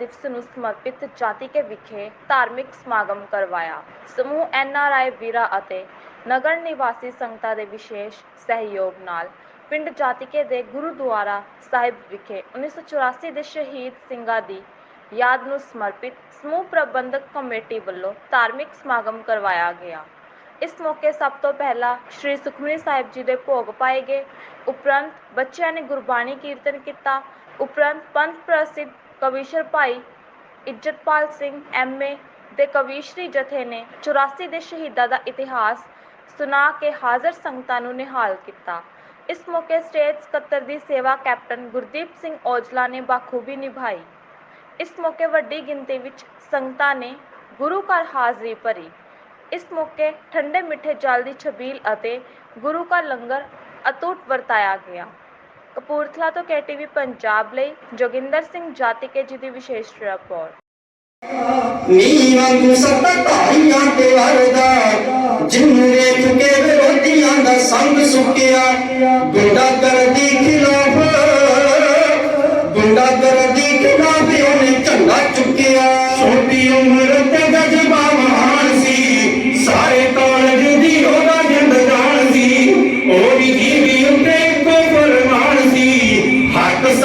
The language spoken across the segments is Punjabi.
ਦਿਵਸ ਨੂੰ ਸਮਰਪਿਤ ਜਾਤੀਕੇ ਵਿਖੇ ਧਾਰਮਿਕ ਸਮਾਗਮ ਕਰਵਾਇਆ। ਸਮੂਹ ਐਨਆਰਆਈ ਵੀਰਾਂ ਅਤੇ ਨਗਰ ਨਿਵਾਸੀ ਸੰਗਤਾਂ ਦੇ ਵਿਸ਼ੇਸ਼ ਸਹਿਯੋਗ ਨਾਲ ਪਿੰਡ ਜਾਤੀਕੇ ਦੇ ਗੁਰਦੁਆਰਾ ਸਾਹਿਬ ਵਿਖੇ 1984 ਦੇ ਸ਼ਹੀਦ ਸਿੰਘਾਂ ਦੀ ਯਾਦ ਨੂੰ ਸਮਰਪਿਤ ਸਮੂਹ ਪ੍ਰਬੰਧਕ ਕਮੇਟੀ ਵੱਲੋਂ ਧਾਰਮਿਕ ਸਮਾਗਮ ਕਰਵਾਇਆ ਗਿਆ। ਇਸ ਮੌਕੇ ਸਭ ਤੋਂ ਪਹਿਲਾਂ ਸ਼੍ਰੀ ਸੁਖਮਨੀ ਸਾਹਿਬ ਜੀ ਦੇ ਭੋਗ ਪਾਏ ਗਏ। ਉਪਰੰਤ ਬੱਚਿਆਂ ਨੇ ਗੁਰਬਾਣੀ ਕੀਰਤਨ ਕੀਤਾ। ਉਪਰੰਤ ਪੰਥ ਪ੍ਰਸਿੱਧ ਕਵੀਸ਼ਰ ਭਾਈ ਇੱਜ਼ਤਪਾਲ ਸਿੰਘ ਐਮਏ ਦੇ ਕਵੀਸ਼ਰੀ ਜਥੇ ਨੇ 84 ਦੇ ਸ਼ਹੀਦਾਂ ਦਾ ਇਤਿਹਾਸ ਸੁਣਾ ਕੇ ਹਾਜ਼ਰ ਸੰਗਤਾਂ ਨੂੰ ਨਿਹਾਲ ਕੀਤਾ। ਇਸ ਮੌਕੇ ਸਟੇਜ ਸਕੱਤਰ ਦੀ ਸੇਵਾ ਕੈਪਟਨ ਗੁਰਦੀਪ ਸਿੰਘ ਔਜਲਾ ਨੇ ਬਾਖੂਬੀ ਨਿਭਾਈ। ਇਸ ਮੌਕੇ ਵੱਡੀ ਗਿਣਤੀ ਵਿੱਚ ਸੰਗਤਾਂ ਨੇ ਗੁਰੂ ਘਰ ਹਾਜ਼ਰੀ ਭਰੀ। ਇਸ ਮੌਕੇ ਠੰਡੇ ਮਿੱਠੇ ਜਲ ਦੀ ਛਬੀਲ ਅਤੇ ਗੁਰੂ ਘਰ ਲੰਗਰ ਅਤੁੱਟ ਵਰਤਾਇਆ ਗਿਆ। ਕਪੂਰਥਲਾ ਤੋਂ ਕੇਟੀਵੀ ਪੰਜਾਬ ਲਈ ਜੋਗਿੰਦਰ ਸਿੰਘ ਜਾਤੀਕੇ ਜੀ ਦੀ ਵਿਸ਼ੇਸ਼ ਰਿਪੋਰਟ। ਨੀ ਵਾਂਗੂ ਸੱਤ ਧਾਰੀਆਂ ਤੇ ਵਰਦਾ ਜਿਨ ਵੇਖ ਵਿਰੋਧੀਆਂ ਦਾ ਸੰਗ ਸੁੱਕਿਆ। ਗੁੰਡਾ ਕਰਦੀ ਖਿਲਾਫ ਗੁੰਡਾ ਕਰਦੀ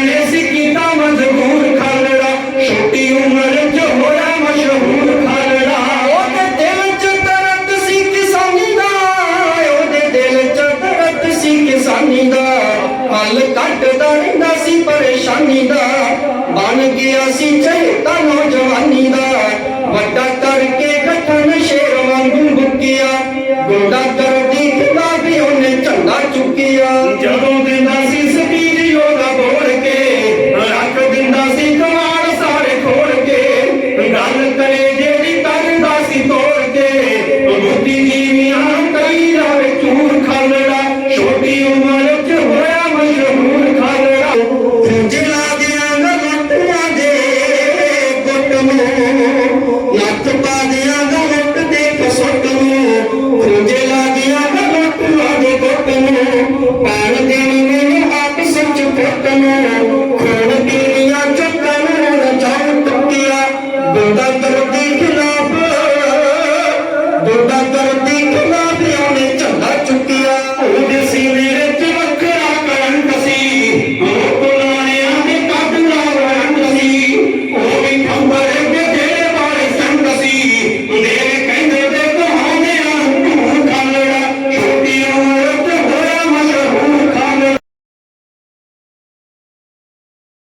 ਨੇ ਸੀ ਕੀਤਾ ਮਜਬੂਰ ਖਾਲੜਾ। ਛੋਟੀ ਉਮਰ ਚ ਹੋਇਆ ਮਸ਼ਹੂਰ ਖਾਲੜਾ। ਉਹਦੇ ਦਿਲ ਚ ਦਰਦ ਸੀ ਕਿਸਾਨੀ ਦਾ। ਉਹਦੇ ਦਿਲ ਚ ਦਰਦ ਸੀ ਕਿਸਾਨੀ ਦਾ। ਹੱਲ ਕੱਢਦਾ ਰਹਿੰਦਾ ਸੀ ਪਰੇਸ਼ਾਨੀ ਦਾ। ਬਣ ਗਿਆ ਸੀ ਚੇਤਾ ਨੌਜਵਾਨੀ ਦਾ। ਵੱਡਾ ਕਰਕੇ ਗਠਨ ਸ਼ੇਰ ਵਾਂਗੂ ਬੁੱਕਿਆ ਗੁੰਡਾ ਕਰਦੀ ਖਿਲਾਫ ਉਹਨੇ ਝੰਡਾ ਚੁੱਕਿਆ। ਲੱਤ ਪਾ ਦਿਆਂ ਗਲਤ ਦੇ ਫਸਟ ਨੂੰ ਖੁੰਝੇ ਲਾ ਦਿਆਂ ਗਲਤੀਆਂ ਦੇ ਗੁੱਟ ਨੂੰ, ਪਾਣ ਦੇਣ ਮੈਨੂੰ ਆਪ ਸੱਚ ਫੁੱਟ ਨੂੰ।